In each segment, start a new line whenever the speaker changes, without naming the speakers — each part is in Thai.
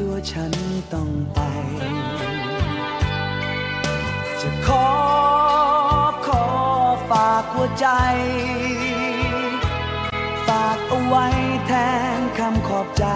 ตัวฉันต้องไป จะขอขอฝากหัวใจ ฝากเอาไว้แทนคำขอบใจ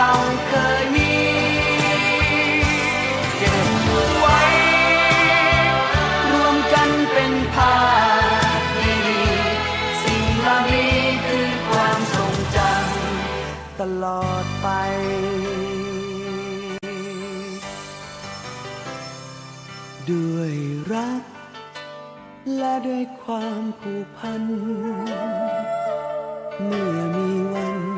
เราเคยมีเก็บไว้ รวมกันเป็นภาพดีๆสิ่งเหล่านี้คือความทรงจำตลอดไปด้วยรัก และด้วยความผูกพัน เมื่อมีวัน